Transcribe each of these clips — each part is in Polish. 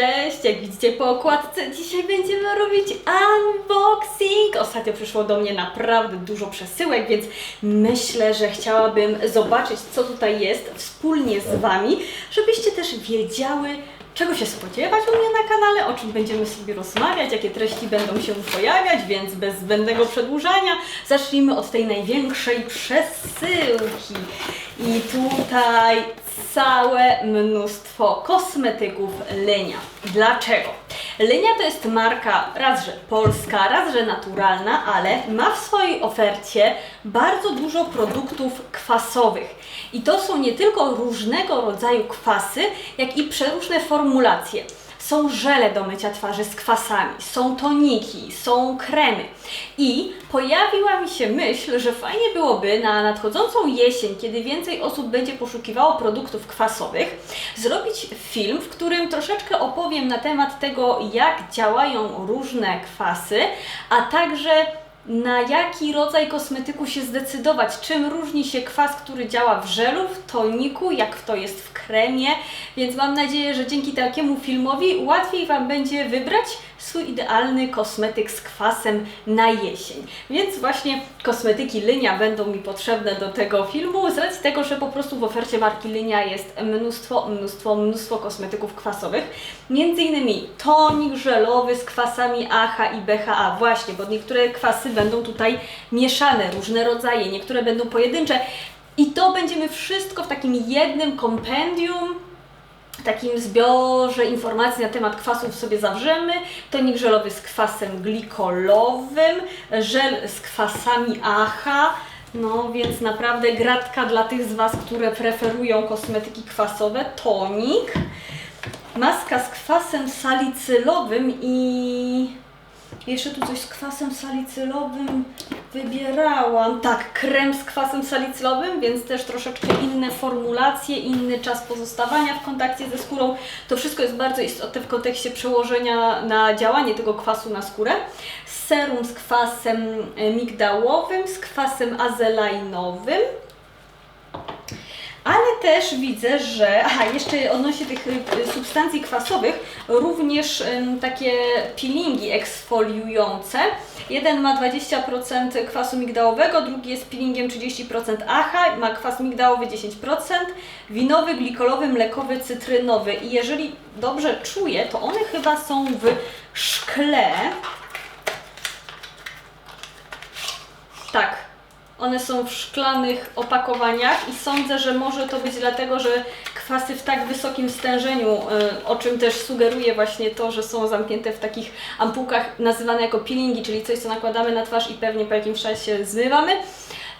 Cześć, jak widzicie po okładce, dzisiaj będziemy robić unboxing. Ostatnio przyszło do mnie naprawdę dużo przesyłek, więc myślę, że chciałabym zobaczyć, co tutaj jest wspólnie z Wami, żebyście też wiedziały, czego się spodziewać u mnie na kanale, o czym będziemy sobie rozmawiać, jakie treści będą się pojawiać, więc bez zbędnego przedłużania zacznijmy od tej największej przesyłki. I tutaj całe mnóstwo kosmetyków Lenia. Dlaczego? Lenia to jest marka raz, że polska, raz, że naturalna, ale ma w swojej ofercie bardzo dużo produktów kwasowych. I to są nie tylko różnego rodzaju kwasy, jak i przeróżne formulacje. Są żele do mycia twarzy z kwasami, są toniki, są kremy. I pojawiła mi się myśl, że fajnie byłoby na nadchodzącą jesień, kiedy więcej osób będzie poszukiwało produktów kwasowych, zrobić film, w którym troszeczkę opowiem na temat tego, jak działają różne kwasy, a także na jaki rodzaj kosmetyku się zdecydować, czym różni się kwas, który działa w żelu, w toniku, jak to jest w kremie, więc mam nadzieję, że dzięki takiemu filmowi łatwiej Wam będzie wybrać swój idealny kosmetyk z kwasem na jesień. Więc właśnie kosmetyki Lynia będą mi potrzebne do tego filmu, z racji tego, że po prostu w ofercie marki Lynia jest mnóstwo, mnóstwo, mnóstwo kosmetyków kwasowych. Między innymi tonik żelowy z kwasami AHA i BHA, właśnie, bo niektóre kwasy będą tutaj mieszane, różne rodzaje, niektóre będą pojedyncze. I to będziemy wszystko w takim jednym kompendium takim zbiorze informacji na temat kwasów sobie zawrzemy. Tonik żelowy z kwasem glikolowym, żel z kwasami AHA. No więc naprawdę gratka dla tych z Was, które preferują kosmetyki kwasowe. Tonik, maska z kwasem salicylowym i jeszcze tu coś z kwasem salicylowym wybierałam. Tak, krem z kwasem salicylowym, więc też troszeczkę inne formulacje, inny czas pozostawania w kontakcie ze skórą. To wszystko jest bardzo istotne w kontekście przełożenia na działanie tego kwasu na skórę. Serum z kwasem migdałowym, z kwasem azelajnowym. Ale też widzę, że, aha, jeszcze odnośnie tych y, substancji kwasowych, również takie peelingi eksfoliujące. Jeden ma 20% kwasu migdałowego, drugi jest peelingiem 30% AHA, ma kwas migdałowy 10%, winowy, glikolowy, mlekowy, cytrynowy. I jeżeli dobrze czuję, to one chyba są w szkle. Tak, one są w szklanych opakowaniach i sądzę, że może to być dlatego, że kwasy w tak wysokim stężeniu, y, o czym też sugeruje właśnie to, że są zamknięte w takich ampułkach nazywane jako peelingi, czyli coś, co nakładamy na twarz i pewnie po jakimś czasie zmywamy.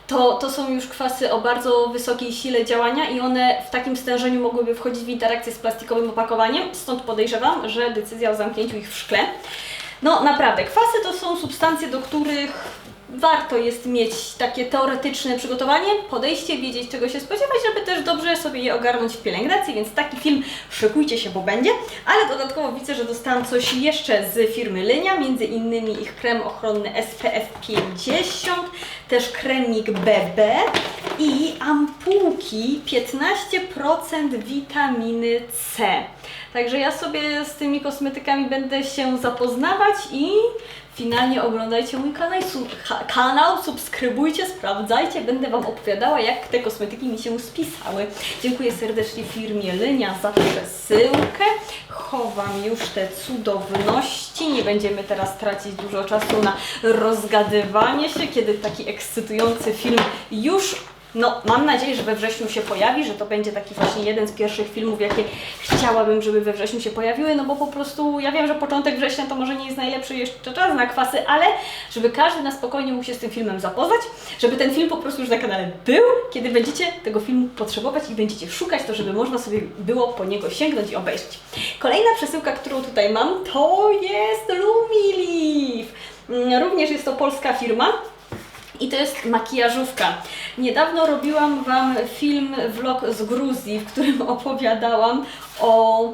To, to są już kwasy o bardzo wysokiej sile działania i one w takim stężeniu mogłyby wchodzić w interakcję z plastikowym opakowaniem, stąd podejrzewam, że decyzja o zamknięciu ich w szkle. No naprawdę, kwasy to są substancje, do których warto jest mieć takie teoretyczne przygotowanie, podejście, wiedzieć czego się spodziewać, żeby też dobrze sobie je ogarnąć w pielęgnacji, więc taki film szykujcie się, bo będzie. Ale dodatkowo widzę, że dostałam coś jeszcze z firmy Lynia, między innymi ich krem ochronny SPF 50, też kremik BB i ampułki 15% witaminy C. Także ja sobie z tymi kosmetykami będę się zapoznawać i finalnie oglądajcie mój kanał, su- kanał, subskrybujcie, sprawdzajcie, będę Wam opowiadała, jak te kosmetyki mi się spisały. Dziękuję serdecznie firmie Lynia za przesyłkę. Chowam już te cudowności. Nie będziemy teraz tracić dużo czasu na rozgadywanie się, kiedy taki ekscytujący film już no, mam nadzieję, że we wrześniu się pojawi, że to będzie taki właśnie jeden z pierwszych filmów, jakie chciałabym, żeby we wrześniu się pojawiły, no bo po prostu ja wiem, że początek września to może nie jest najlepszy jeszcze czas na kwasy, ale żeby każdy na spokojnie mógł się z tym filmem zapoznać, żeby ten film po prostu już na kanale był, kiedy będziecie tego filmu potrzebować i będziecie szukać, to żeby można sobie było po niego sięgnąć i obejrzeć. Kolejna przesyłka, którą tutaj mam, to jest Lumiliv. Mm, Również jest to polska firma. I to jest makijażówka. Niedawno robiłam Wam film, vlog z Gruzji, w którym opowiadałam o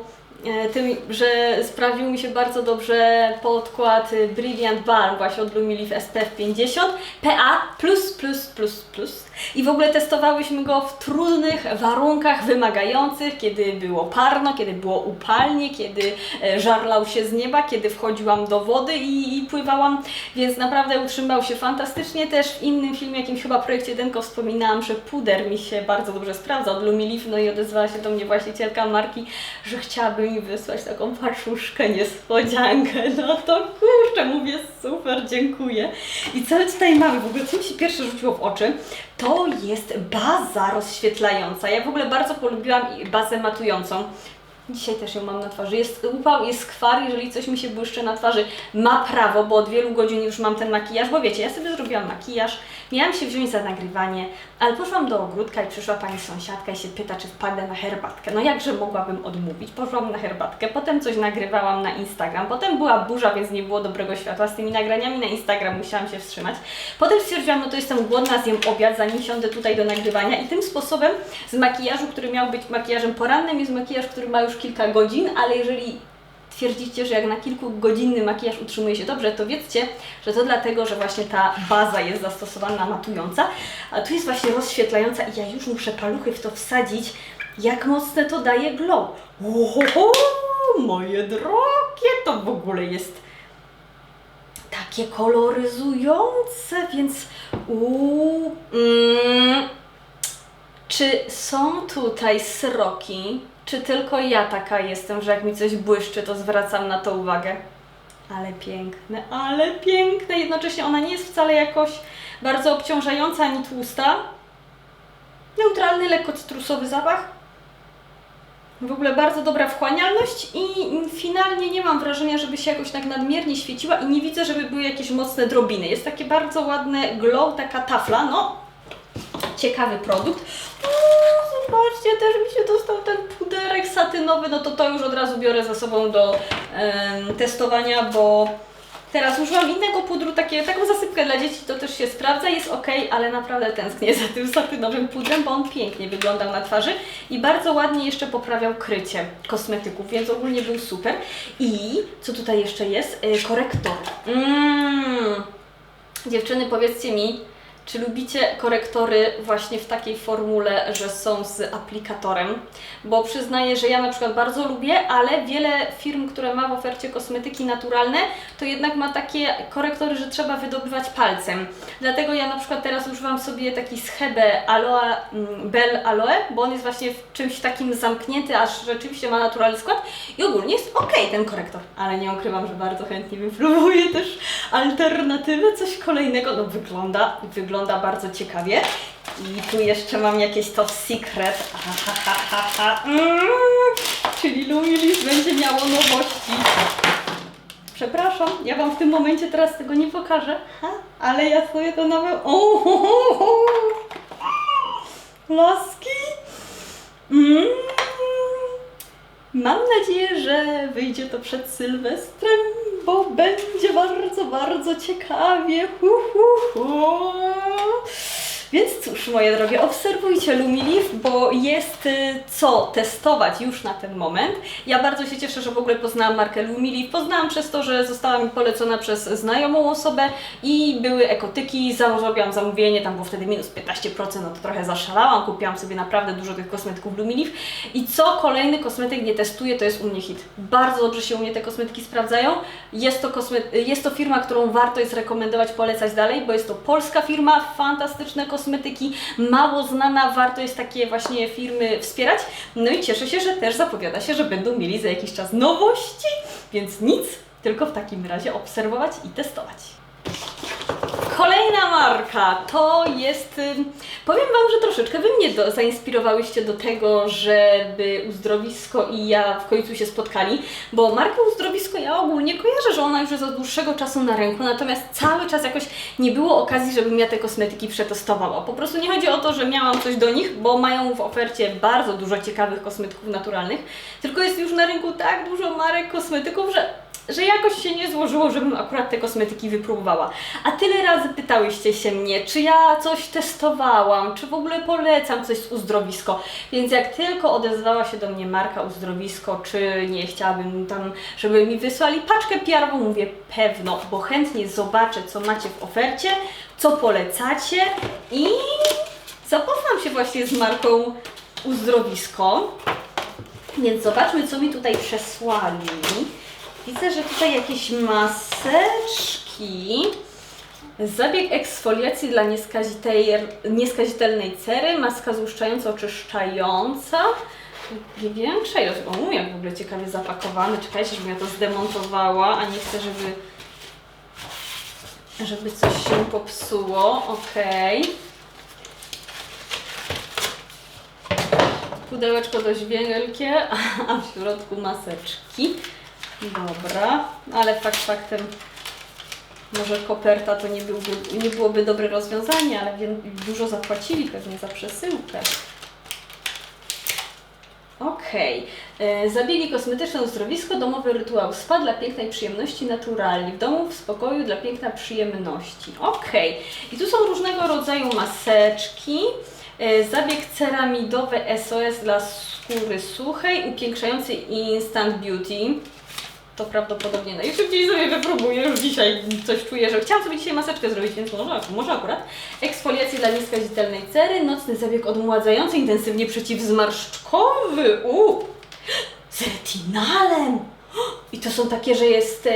e, tym, że sprawił mi się bardzo dobrze podkład Brilliant Balm właśnie od Lumiliv SPF 50 PA++++. I w ogóle testowałyśmy go w trudnych warunkach, wymagających, kiedy było parno, kiedy było upalnie, kiedy e, żarlał się z nieba, kiedy wchodziłam do wody i, i pływałam, więc naprawdę utrzymał się fantastycznie. Też w innym filmie, jakimś chyba projekcie Denko wspominałam, że puder mi się bardzo dobrze sprawdza od Lumiliv, no i odezwała się do mnie właścicielka marki, że chciałaby mi wysłać taką paczuszkę niespodziankę. No to kurczę, mówię super, dziękuję. I co tutaj mamy? W ogóle co mi się pierwsze rzuciło w oczy, to jest baza rozświetlająca. Ja w ogóle bardzo polubiłam bazę matującą. Dzisiaj też ją mam na twarzy. Jest upał, jest skwar, jeżeli coś mi się błyszczy na twarzy, ma prawo, bo od wielu godzin już mam ten makijaż, bo wiecie, ja sobie zrobiłam makijaż, miałam się wziąć za nagrywanie, ale poszłam do ogródka i przyszła pani sąsiadka i się pyta, czy wpadnę na herbatkę. No jakże mogłabym odmówić? Poszłam na herbatkę, potem coś nagrywałam na Instagram, potem była burza, więc nie było dobrego światła. Z tymi nagraniami na Instagram musiałam się wstrzymać. Potem stwierdziłam, no to jestem głodna, zjem obiad, zanim siądę tutaj do nagrywania i tym sposobem z makijażu, który miał być makijażem porannym, jest makijaż, który ma już kilka godzin, ale jeżeli twierdzicie, że jak na kilkugodzinny makijaż utrzymuje się dobrze, to wiedzcie, że to dlatego, że właśnie ta baza jest zastosowana matująca, a tu jest właśnie rozświetlająca i ja już muszę paluchy w to wsadzić, jak mocne to daje glow. Oho, moje drogie, to w ogóle jest takie koloryzujące, więc uuu, mm, czy są tutaj sroki? Czy tylko ja taka jestem, że jak mi coś błyszczy, to zwracam na to uwagę? Ale piękne, ale piękne. Jednocześnie ona nie jest wcale jakoś bardzo obciążająca ani tłusta. Neutralny, lekko cytrusowy zapach. W ogóle bardzo dobra wchłanialność i finalnie nie mam wrażenia, żeby się jakoś tak nadmiernie świeciła i nie widzę, żeby były jakieś mocne drobiny. Jest takie bardzo ładne glow, taka tafla, no ciekawy produkt. O, zobaczcie, też mi się dostał ten puderek satynowy, no to to już od razu biorę ze sobą do testowania, bo teraz użyłam innego pudru, takie, taką zasypkę dla dzieci, to też się sprawdza, jest ok, ale naprawdę tęsknię za tym satynowym pudrem, bo on pięknie wyglądał na twarzy i bardzo ładnie jeszcze poprawiał krycie kosmetyków, więc ogólnie był super. I co tutaj jeszcze jest? Y, Korektor. Mm. Dziewczyny, powiedzcie mi, czy lubicie korektory właśnie w takiej formule, że są z aplikatorem? Bo przyznaję, że ja na przykład bardzo lubię, ale wiele firm, które ma w ofercie kosmetyki naturalne, to jednak ma takie korektory, że trzeba wydobywać palcem. Dlatego ja na przykład teraz używam sobie taki schebę Aloe mm, Bell Aloe, bo on jest właśnie w czymś takim zamknięty, aż rzeczywiście ma naturalny skład i ogólnie jest ok ten korektor. Ale nie ukrywam, że bardzo chętnie wypróbuję też alternatywę, coś kolejnego. No wygląda, wygląda bardzo ciekawie. I tu jeszcze mam jakieś top secret. Ha, ha, ha, ha, ha. Mm, czyli Lumilis będzie miało nowości. Przepraszam, ja Wam w tym momencie teraz tego nie pokażę, ha? ale ja sobie to nawet... Laski! Mm. Mam nadzieję, że wyjdzie to przed Sylwestrem, bo będzie bardzo, bardzo ciekawie. Hu, hu, hu. Więc cóż, moje drogie, obserwujcie Lumiliv, bo jest y, co testować już na ten moment. Ja bardzo się cieszę, że w ogóle poznałam markę Lumiliv. Poznałam przez to, że została mi polecona przez znajomą osobę i były ekotyki. Zrobiłam zamówienie, tam było wtedy minus 15%, no to trochę zaszalałam. Kupiłam sobie naprawdę dużo tych kosmetyków Lumiliv. I co kolejny kosmetyk nie testuję, to jest u mnie hit. Bardzo dobrze się u mnie te kosmetyki sprawdzają. Jest to, kosme- jest to firma, którą warto jest rekomendować, polecać dalej, bo jest to polska firma, fantastyczne kosmetyki, mało znana, warto jest takie właśnie firmy wspierać. No i cieszę się, że też zapowiada się, że będą mieli za jakiś czas nowości, więc nic, tylko w takim razie obserwować i testować. Kolejna marka to jest. ym, Powiem Wam, że troszeczkę Wy mnie do, zainspirowałyście do tego, żeby uzdrowisko i ja w końcu się spotkali, bo markę uzdrowisko ja ogólnie kojarzę, że ona już jest od dłuższego czasu na rynku, natomiast cały czas jakoś nie było okazji, żebym ja te kosmetyki przetestowała. Po prostu nie chodzi o to, że miałam coś do nich, bo mają w ofercie bardzo dużo ciekawych kosmetyków naturalnych, tylko jest już na rynku tak dużo marek kosmetyków, że że jakoś się nie złożyło, żebym akurat te kosmetyki wypróbowała. A tyle razy pytałyście się mnie, czy ja coś testowałam, czy w ogóle polecam coś z uzdrowisko. Więc jak tylko odezwała się do mnie marka uzdrowisko, czy nie chciałabym tam, żeby mi wysłali paczkę PR-ową, mówię pewno, bo chętnie zobaczę, co macie w ofercie, co polecacie i zapoznam się właśnie z marką Uzdrowisko. Więc zobaczmy, co mi tutaj przesłali. Widzę, że tutaj jakieś maseczki. Zabieg eksfoliacji dla nieskazitelnej cery, maska złuszczająca, oczyszczająca. Większa ilość, o jak w ogóle ciekawie zapakowany. Czekajcie, żebym ja to zdemontowała, a nie chcę, żeby, żeby coś się popsuło. Okej. Pudełeczko dość wielkie, a w środku maseczki. Dobra, ale fakt faktem może koperta to nie, byłby, nie byłoby dobre rozwiązanie, ale dużo zapłacili pewnie za przesyłkę. Okej. E, Zabiegi kosmetyczne, uzdrowisko, domowy rytuał spa dla pięknej przyjemności naturalnie. W domu, w spokoju, dla piękna przyjemności. Okej. I tu są różnego rodzaju maseczki. E, Zabieg ceramidowy SOS dla skóry suchej, upiększający Instant Beauty. To prawdopodobnie najszybciej sobie wypróbuję. Już dzisiaj coś czuję, że chciałam sobie dzisiaj maseczkę zrobić, więc może, może akurat. Eksfoliacja dla nieskazitelnej cery, nocny zabieg odmładzający, intensywnie przeciwzmarszczkowy. U, z retinalem. I to są takie, że jest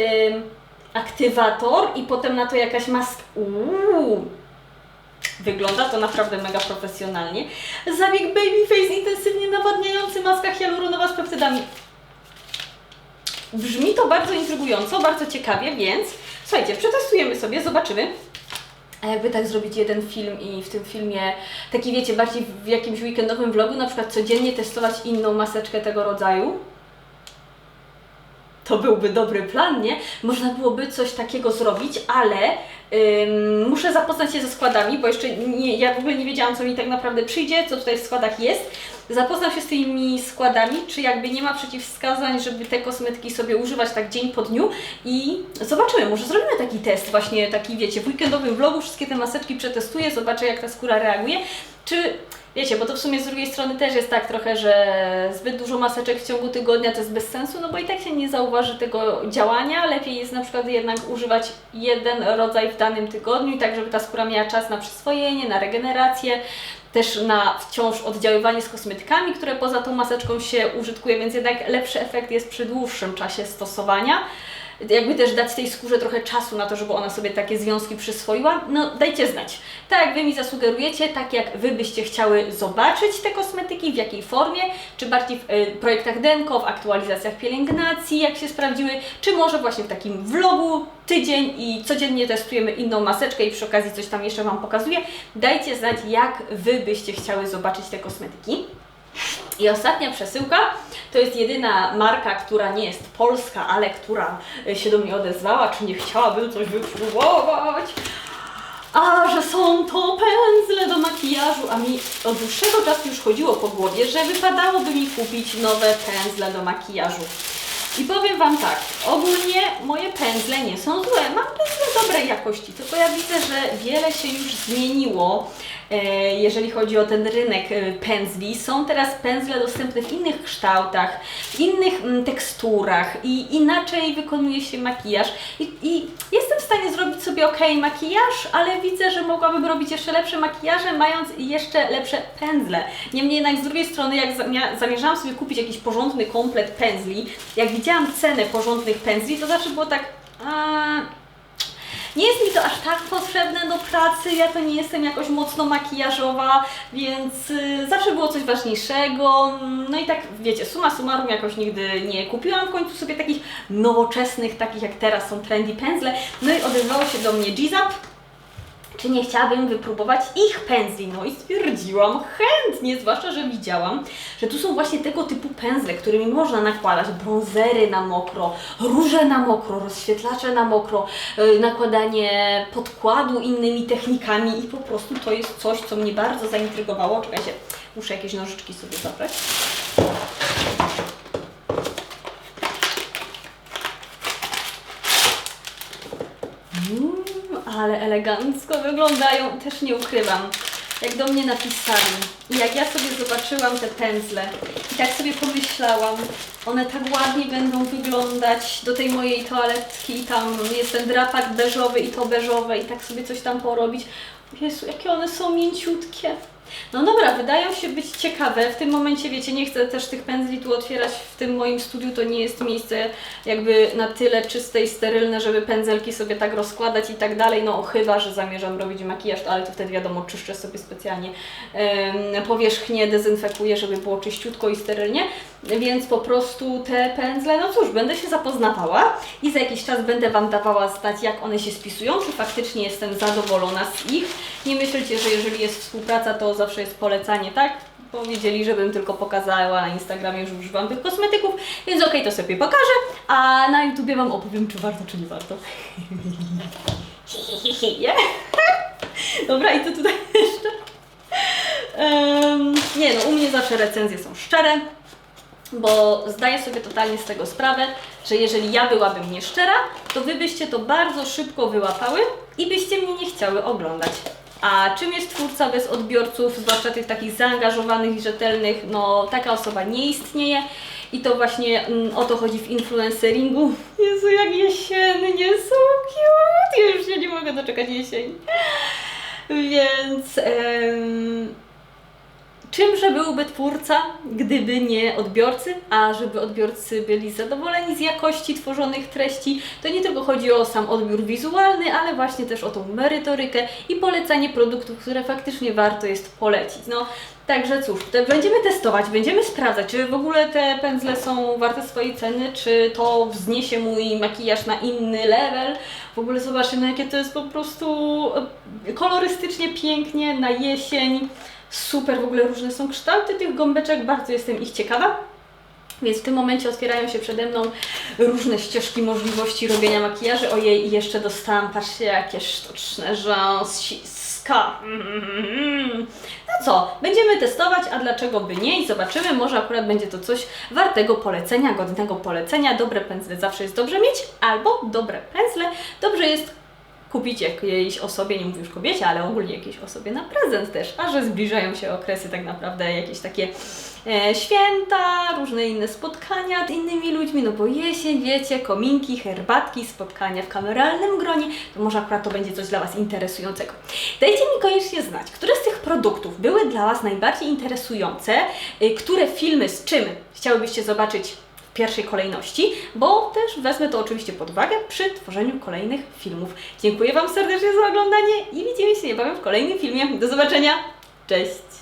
aktywator i potem na to jakaś maska. Uuu. Wygląda to naprawdę mega profesjonalnie. Zabieg Babyface intensywnie nawadniający, maska hialuronowa z peptydami. Brzmi to bardzo intrygująco, bardzo ciekawie, więc słuchajcie, przetestujemy sobie, zobaczymy. A jakby tak zrobić jeden film i w tym filmie, taki wiecie, bardziej w jakimś weekendowym vlogu, na przykład codziennie testować inną maseczkę tego rodzaju, to byłby dobry plan, nie? Można byłoby coś takiego zrobić, ale muszę zapoznać się ze składami, bo jeszcze nie, ja w ogóle nie wiedziałam, co mi tak naprawdę przyjdzie, co tutaj w składach jest. Zapoznam się z tymi składami, czy jakby nie ma przeciwwskazań, żeby te kosmetyki sobie używać tak dzień po dniu i zobaczymy, może zrobimy taki test właśnie, taki wiecie, w weekendowym vlogu wszystkie te maseczki przetestuję, zobaczę jak ta skóra reaguje, czy Wiecie, bo to w sumie z drugiej strony też jest tak trochę, że zbyt dużo maseczek w ciągu tygodnia to jest bez sensu, no bo i tak się nie zauważy tego działania. Lepiej jest na przykład jednak używać jeden rodzaj w danym tygodniu, tak żeby ta skóra miała czas na przyswojenie, na regenerację, też na wciąż oddziaływanie z kosmetykami, które poza tą maseczką się użytkuje, więc jednak lepszy efekt jest przy dłuższym czasie stosowania jakby też dać tej skórze trochę czasu na to, żeby ona sobie takie związki przyswoiła, no dajcie znać. Tak jak Wy mi zasugerujecie, tak jak Wy byście chciały zobaczyć te kosmetyki, w jakiej formie, czy bardziej w y, projektach Denko, w aktualizacjach pielęgnacji, jak się sprawdziły, czy może właśnie w takim vlogu tydzień i codziennie testujemy inną maseczkę i przy okazji coś tam jeszcze Wam pokazuję. Dajcie znać, jak Wy byście chciały zobaczyć te kosmetyki. I ostatnia przesyłka to jest jedyna marka, która nie jest polska, ale która y, się do mnie odezwała, czy nie chciałabym coś wypróbować. A że są to pędzle do makijażu, a mi od dłuższego czasu już chodziło po głowie, że wypadałoby mi kupić nowe pędzle do makijażu. I powiem Wam tak, ogólnie moje pędzle nie są złe, mam pędzle dobrej jakości, tylko ja widzę, że wiele się już zmieniło, e, jeżeli chodzi o ten rynek e, pędzli. Są teraz pędzle dostępne w innych kształtach, w innych mm, teksturach i inaczej wykonuje się makijaż. I, I jestem w stanie zrobić sobie ok makijaż, ale widzę, że mogłabym robić jeszcze lepsze makijaże, mając jeszcze lepsze pędzle. Niemniej jednak z drugiej strony, jak zamierzałam sobie kupić jakiś porządny komplet pędzli, jak widziałam cenę porządnych pędzli, to zawsze było tak... A, nie jest mi to aż tak potrzebne do pracy, ja to nie jestem jakoś mocno makijażowa, więc y, zawsze było coś ważniejszego. No i tak wiecie, suma summarum jakoś nigdy nie kupiłam w końcu sobie takich nowoczesnych, takich jak teraz są trendy pędzle. No i odezwało się do mnie Gizap, czy nie chciałabym wypróbować ich pędzli. No i stwierdziłam chętnie, zwłaszcza, że widziałam, że tu są właśnie tego typu pędzle, którymi można nakładać brązery na mokro, róże na mokro, rozświetlacze na mokro, yy, nakładanie podkładu innymi technikami i po prostu to jest coś, co mnie bardzo zaintrygowało. Czekajcie, muszę jakieś nożyczki sobie zabrać. Mm, ale elegancko wyglądają, też nie ukrywam. Jak do mnie napisali i jak ja sobie zobaczyłam te pędzle i tak sobie pomyślałam, one tak ładnie będą wyglądać do tej mojej toaletki tam jest ten drapak beżowy i to beżowe i tak sobie coś tam porobić. Jezu, jakie one są mięciutkie. No dobra, wydają się być ciekawe. W tym momencie, wiecie, nie chcę też tych pędzli tu otwierać w tym moim studiu. To nie jest miejsce jakby na tyle czyste i sterylne, żeby pędzelki sobie tak rozkładać i tak dalej. No chyba, że zamierzam robić makijaż, ale to wtedy wiadomo, czyszczę sobie specjalnie powierzchnię, dezynfekuję, żeby było czyściutko i sterylnie. Więc po prostu te pędzle, no cóż, będę się zapoznawała i za jakiś czas będę Wam dawała znać, jak one się spisują, czy faktycznie jestem zadowolona z ich. Nie myślcie, że jeżeli jest współpraca, to zawsze jest polecanie, tak? Powiedzieli, żebym tylko pokazała na Instagramie, że używam tych kosmetyków, więc okej, to sobie pokażę, a na YouTubie Wam opowiem, czy warto, czy nie warto. Dobra, i to tutaj jeszcze. Em, nie no, u mnie zawsze recenzje są szczere, bo zdaję sobie totalnie z tego sprawę, że jeżeli ja byłabym nieszczera, to Wy byście to bardzo szybko wyłapały i byście mnie nie chciały oglądać. A czym jest twórca bez odbiorców, zwłaszcza tych takich zaangażowanych i rzetelnych, no taka osoba nie istnieje. I to właśnie mm, o to chodzi w influenceringu. Jezu, jak jesiennie są cute! Ja już się nie mogę doczekać jesieni. Więc... em, Czymże byłby twórca, gdyby nie odbiorcy, a żeby odbiorcy byli zadowoleni z jakości tworzonych treści, to nie tylko chodzi o sam odbiór wizualny, ale właśnie też o tą merytorykę i polecanie produktów, które faktycznie warto jest polecić. No, także cóż, te będziemy testować, będziemy sprawdzać, czy w ogóle te pędzle są warte swojej ceny, czy to wzniesie mój makijaż na inny level. W ogóle zobaczymy, jakie to jest po prostu e, kolorystycznie pięknie na jesień. Super, w ogóle różne są kształty tych gąbeczek, bardzo jestem ich ciekawa. Więc w tym momencie otwierają się przede mną różne ścieżki możliwości robienia makijaży. Ojej, i jeszcze dostałam, patrzcie, jakie sztuczne rzęsiska. Mm. No co, będziemy testować, a dlaczego by nie? I zobaczymy, może akurat będzie to coś wartego polecenia, godnego polecenia. Dobre pędzle zawsze jest dobrze mieć, albo dobre pędzle dobrze jest kupić jakiejś osobie, nie mówię już kobiecie, ale ogólnie jakiejś osobie na prezent też, a że zbliżają się okresy tak naprawdę jakieś takie e, święta, różne inne spotkania z innymi ludźmi, no bo jesień, wiecie, kominki, herbatki, spotkania w kameralnym gronie, to może akurat to będzie coś dla Was interesującego. Dajcie mi koniecznie znać, które z tych produktów były dla Was najbardziej interesujące, y, które filmy z czym chciałybyście zobaczyć pierwszej kolejności, bo też wezmę to oczywiście pod uwagę przy tworzeniu kolejnych filmów. Dziękuję Wam serdecznie za oglądanie i widzimy się niebawem w kolejnym filmie. Do zobaczenia. Cześć!